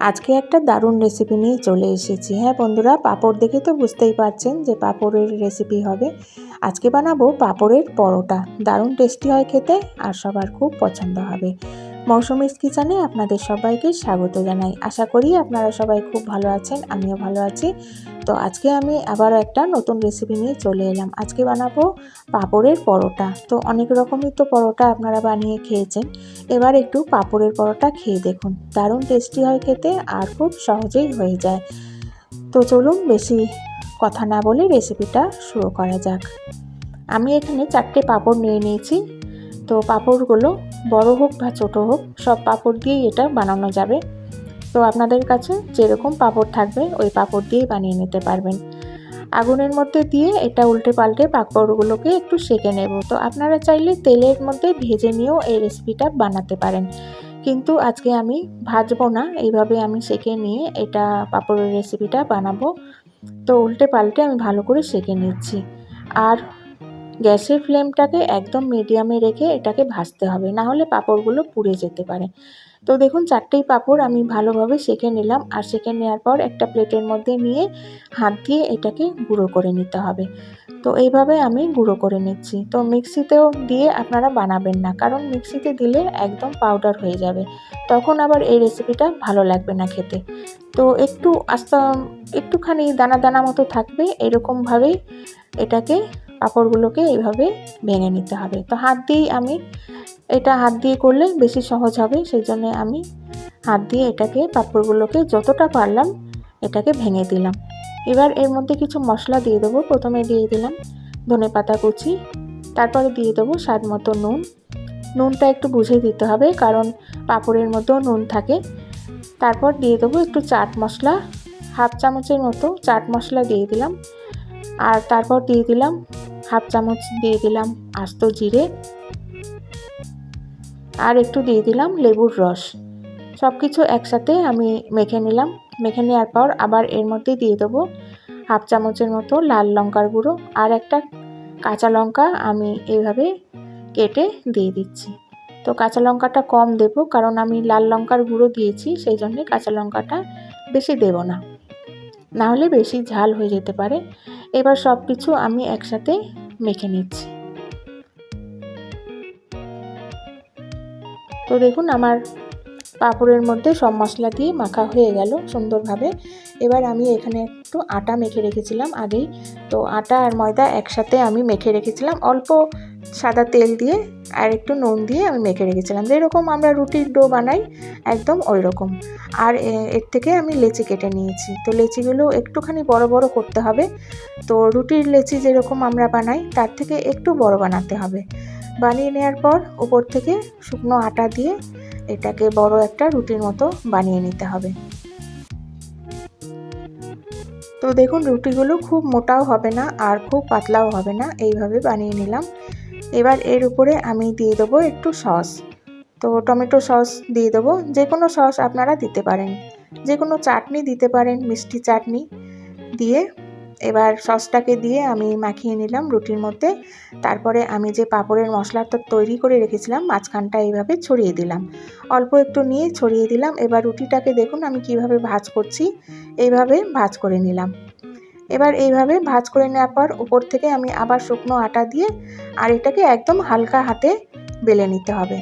আজকে একটা দারুণ রেসিপি নিয়ে চলে এসেছি। হ্যাঁ বন্ধুরা, পাঁপড় দেখে তো বুঝতেই পারছেন যে পাঁপড়ের রেসিপি হবে। আজকে বানাবো পাঁপড়ের পরোটা। দারুণ টেস্টি হয় খেতে আর সবার খুব পছন্দ হবে। মৌসুমিস কিচেনে আপনাদের সবাইকে স্বাগত জানাই। আশা করি আপনারা সবাই খুব ভালো আছেন, আমিও ভালো আছি। তো আজকে আমি আবার একটা নতুন রেসিপি নিয়ে চলে এলাম। আজকে বানাবো পাঁপড়ের পরোটা। তো অনেক রকমই তো পরোটা আপনারা বানিয়ে খেয়েছেন। এবার একটু পাঁপড়ের পরোটা খেয়ে দেখুন। দারুণ টেস্টি হয় খেতে আর খুব সহজেই হয়ে যায়। তো চলুন বেশি কথা না বলে রেসিপিটা শুরু করা যাক। আমি এখানে চারটে পাঁপড় নিয়ে নিয়েছি। তো পাঁপড়গুলো বড় হোক বা ছোট হোক, সব পাঁপড় দিয়েই এটা বানানো যাবে। তো আপনাদের কাছে যেরকম পাঁপড় থাকবে, ওই পাঁপড় দিয়েই বানিয়ে নিতে পারবেন। আগুনের মধ্যে দিয়ে এটা উল্টে পাল্টে পাঁপড়গুলোকে একটু সেঁকে নেব। তো আপনারা চাইলে তেলের মধ্যে ভেজে নিয়েও এই রেসিপিটা বানাতে পারেন। কিন্তু আজকে আমি ভাজবো না, এইভাবে আমি সেঁকে নিয়ে এটা পাঁপড়ের রেসিপিটা বানাবো। তো উল্টে পাল্টে আমি ভালো করে সেঁকে নিচ্ছি। আর গ্যাসের ফ্লেমটাকে একদম মিডিয়ামে রেখে এটাকে ভাজতে হবে, না হলে পাঁপড়গুলো পুড়ে যেতে পারে। তো দেখুন, চারটেই পাঁপড় আমি ভালোভাবে সেঁকে নিলাম আর সেঁকে নেওয়ার পর একটা প্লেটের মধ্যে নিয়ে হাত দিয়ে এটাকে গুঁড়ো করে নিতে হবে। তো এইভাবে আমি গুঁড়ো করে নিচ্ছি। তো মিক্সিতেও দিয়ে আপনারা বানাবেন না, কারণ মিক্সিতে দিলে একদম পাউডার হয়ে যাবে। তখন আবার এই রেসিপিটা ভালো লাগবে না খেতে। তো একটু আস্তে, একটুখানি দানা দানা মতো থাকবে, এরকমভাবেই এটাকে পাঁপড়গুলোকে এইভাবে ভেঙে নিতে হবে। তো হাত দিয়েই আমি এটা হাত দিয়ে করলে বেশি সহজ হবে, সেই জন্য আমি হাত দিয়ে এটাকে পাঁপড়গুলোকে যতটা পারলাম এটাকে ভেঙে দিলাম। এবার এর মধ্যে কিছু মশলা দিয়ে দেবো, প্রথমে দিয়ে দিলাম ধনে পাতা কুচি, তারপরে দিয়ে দেবো স্বাদ মতো নুন। নুনটা একটু বুঝে দিতে হবে, কারণ পাঁপড়ের মধ্যেও নুন থাকে। তারপর দিয়ে দেবো একটু চাট মশলা, হাফ চামচের মতো চাট মশলা দিয়ে দিলাম। আর তারপর দিয়ে দিলাম হাফ চামচ দিয়ে দিলাম আস্ত জিরে আর একটু দিয়ে দিলাম লেবুর রস। সব কিছু একসাথে আমি মেখে নিলাম। মেখে নেওয়ার পর আবার এর মধ্যে দিয়ে দেবো হাফ চামচের মতো লাল লঙ্কার গুঁড়ো আর একটা কাঁচা লঙ্কা আমি এইভাবে কেটে দিয়ে দিচ্ছি। তো কাঁচা লঙ্কাটা কম দেব কারণ আমি লাল লঙ্কার গুঁড়ো দিয়েছি, সেই জন্যে কাঁচা লঙ্কাটা বেশি দেব না। না হলে বেশি ঝাল হয়ে যেতে পারে। এবার সব কিছু আমি একসাথে মেখে নিচ্ছি। তো দেখুন, আমার পাঁপড়ের মধ্যে সব মশলা দিয়ে মাখা হয়ে গেল সুন্দরভাবে। এবার আমি এখানে একটু আটা মেখে রেখেছিলাম আগেই। তো আটা আর ময়দা একসাথে আমি মেখে রেখেছিলাম। অল্প সাদা তেল দিয়ে আর একটু নুন দিয়ে আমি মেখে রেখেছিলাম। যেরকম আমরা রুটির ডো বানাই একদম ওই রকম আর এর থেকে আমি লেচি কেটে নিয়েছি। তো লেচিগুলো একটুখানি বড় বড় করতে হবে। তো রুটির লেচি যেরকম আমরা বানাই, তার থেকে একটু বড় বানাতে হবে। বানিয়ে নেওয়ার পর উপর থেকে শুকনো আটা দিয়ে এটাকে বড় একটা রুটির মতো বানিয়ে নিতে হবে। তো দেখুন রুটিগুলো খুব মোটাও হবে না আর খুব পাতলাও হবে না। এইভাবে বানিয়ে নিলাম। এবার এর উপরে আমি দিয়ে দেবো একটু সস। তো টমেটো সস দিয়ে দেবো। যে কোনো সস আপনারা দিতে পারেন। যে কোনো চাটনি দিতে পারেন, মিষ্টি চাটনি দিয়ে। এবার সসটাকে দিয়ে আমি মাখিয়ে নিলাম রুটির মধ্যে। তারপরে আমি যে পাঁপড়ের মশলাটা তৈরি করে রেখেছিলাম, মাঝখানটা এইভাবে ছড়িয়ে দিলাম। অল্প একটু নিয়ে ছড়িয়ে দিলাম। এবার রুটিটাকে দেখুন আমি কীভাবে ভাজ করছি। এইভাবে ভাজ করে নিলাম। এবার এইভাবে ভাজ করে নেওয়ার পর উপর থেকে আমি আবার শুকনো আটা দিয়ে আর এটাকে একদম হালকা হাতে বেলে নিতে হবে।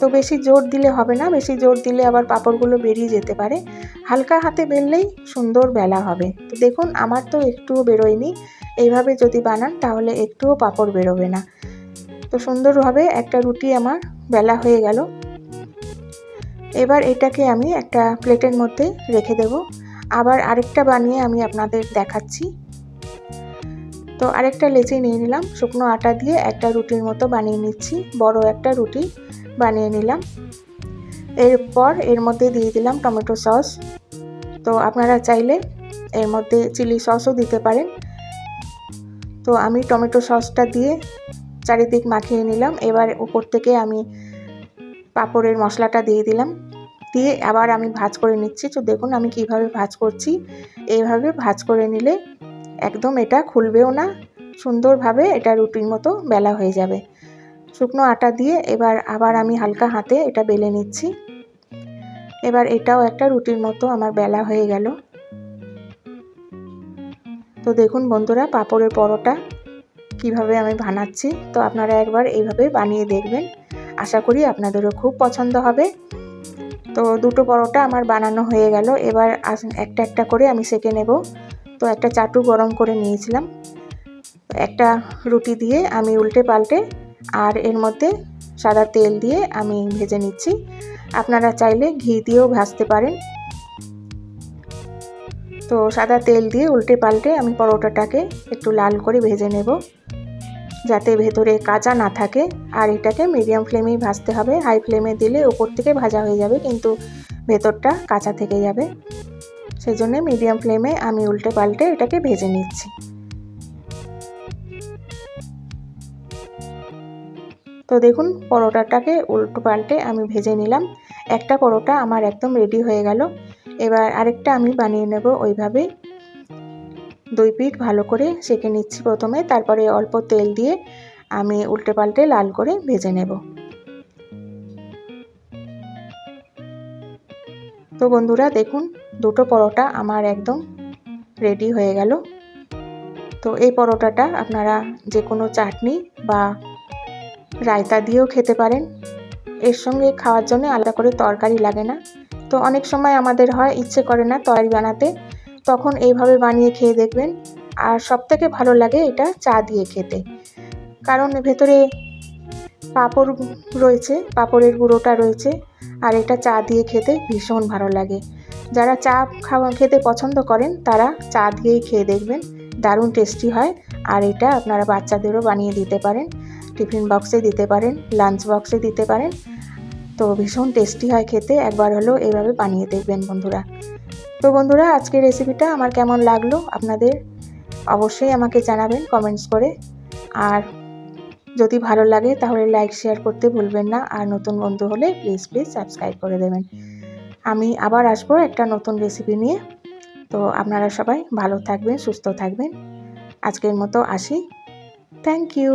তো বেশি জোর দিলে হবে না, বেশি জোর দিলে আবার পাঁপড়গুলো বেরিয়ে যেতে পারে। হালকা হাতে বেললেই সুন্দর বেলা হবে। তো দেখুন, আমার তো একটুও বেরোয়নি। এইভাবে যদি বানান তাহলে একটুও পাঁপড় বেরোবে না। তো সুন্দরভাবে একটা রুটি আমার বেলা হয়ে গেল। এবার এটাকে আমি একটা প্লেটের মধ্যে রেখে দেব। আবার আরেকটা বানিয়ে আমি আপনাদের দেখাচ্ছি। তো আরেকটা লেচি নিয়ে নিলাম, শুকনো আটা দিয়ে একটা রুটির মতো বানিয়ে নিচ্ছি, বড় একটা রুটি বানিয়ে নিলাম। এরপর এর মধ্যে দিয়ে দিলাম টমেটো সস। তো আপনারা চাইলে এর মধ্যে চিলি সসও দিতে পারেন। তো আমি টমেটো সসটা দিয়ে চারিদিক মাখিয়ে নিলাম। এবার উপর থেকে আমি পাঁপড়ের মশলাটা দিয়ে দিলাম। দিয়ে আবার আমি ভাজ করে নিচ্ছি। তো দেখুন আমি কীভাবে ভাজ করছি। এইভাবে ভাজ করে নিলে একদম এটা খুলবেও না, সুন্দরভাবে এটা রুটির মতো বেলা হয়ে যাবে। শুকনো আটা দিয়ে এবার আবার আমি হালকা হাতে এটা বেলে নিচ্ছি। এবার এটাও একটা রুটির মতো আমার বেলা হয়ে গেল। তো দেখুন বন্ধুরা পাঁপড়ের পরোটা কীভাবে আমি বানাচ্ছি। তো আপনারা একবার এইভাবে বানিয়ে দেখবেন। আশা করি আপনাদেরও খুব পছন্দ হবে। তো দুটো পরোটা আমার বানানো হয়ে গেল। এবার একটা একটা করে আমি সেকে নেব। তো একটা চাটু গরম করে নিয়েছিলাম। একটা রুটি দিয়ে আমি উল্টে পাল্টে আর এর মধ্যে সাদা তেল দিয়ে আমি ভেজে নিচ্ছি। আপনারা চাইলে ঘি দিয়েও ভাজতে পারেন। তো সাদা তেল দিয়ে উল্টে পাল্টে আমি পরোটাটাকে একটু লাল করে ভেজে নেব। যাতে ভেতরে কাঁচা না থাকে। আর এটাকে মিডিয়াম ফ্লেমেই ভাজতে হবে। হাই ফ্লেমে দিলে ওপর থেকে ভাজা হয়ে যাবে, কিন্তু ভেতরটা কাঁচা থেকে যাবে। সেই জন্যে মিডিয়াম ফ্লেমে আমি উল্টে পাল্টে এটাকে ভেজে নিচ্ছি। তো দেখুন, পরোটাটাকে উল্টো পাল্টে আমি ভেজে নিলাম। একটা পরোটা আমার একদম রেডি হয়ে গেল। এবার আরেকটা আমি বানিয়ে নেব ওইভাবেই। দুই পিঠ ভালো করে সেঁকে নিচ্ছি প্রথমে, তারপরে অল্প তেল দিয়ে আমি উল্টে পাল্টে লাল করে ভেজে নেব। তো বন্ধুরা, দেখুন, দুটো পরোটা আমার একদম রেডি হয়ে গেল। তো এই পরোটাটা আপনারা যে কোনো চাটনি বা রায়তা দিয়েও খেতে পারেন। এর সঙ্গে খাওয়ার জন্য আলাদা করে তরকারি লাগে না। তো অনেক সময় আমাদের হয়, ইচ্ছে করে না তরকারি বানাতে। তখন এইভাবে বানিয়ে খেয়ে দেখবেন। আর সবথেকে ভালো লাগে এটা চা দিয়ে খেতে। কারণ ভেতরে পাঁপড় রয়েছে, পাঁপড়ের গুঁড়োটা রয়েছে, আর এটা চা দিয়ে খেতে ভীষণ ভালো লাগে। যারা চা খাওয়া খেতে পছন্দ করেন, তারা চা দিয়েই খেয়ে দেখবেন। দারুণ টেস্টি হয়, আর এটা আপনারা বাচ্চাদেরও বানিয়ে দিতে পারেন। টিফিন বক্সে দিতে পারেন লাঞ্চ বক্সে দিতে পারেন। তো ভীষণ টেস্টি হয় খেতে, একবার হলেও এইভাবে বানিয়ে দেখবেন বন্ধুরা। তো বন্ধুরা, আজকের রেসিপিটা আমার কেমন লাগল আপনাদের অবশ্যই আমাকে জানাবেন কমেন্টস করে। আর যদি ভালো লাগে তাহলে লাইক শেয়ার করতে ভুলবেন না। আর নতুন বন্ধু হলে প্লিজ প্লিজ সাবস্ক্রাইব করে দেবেন। আমি আবার আসব একটা নতুন রেসিপি নিয়ে। তো আপনারা সবাই ভালো থাকবেন, সুস্থ থাকবেন। আজকের মতো আসি। Thank you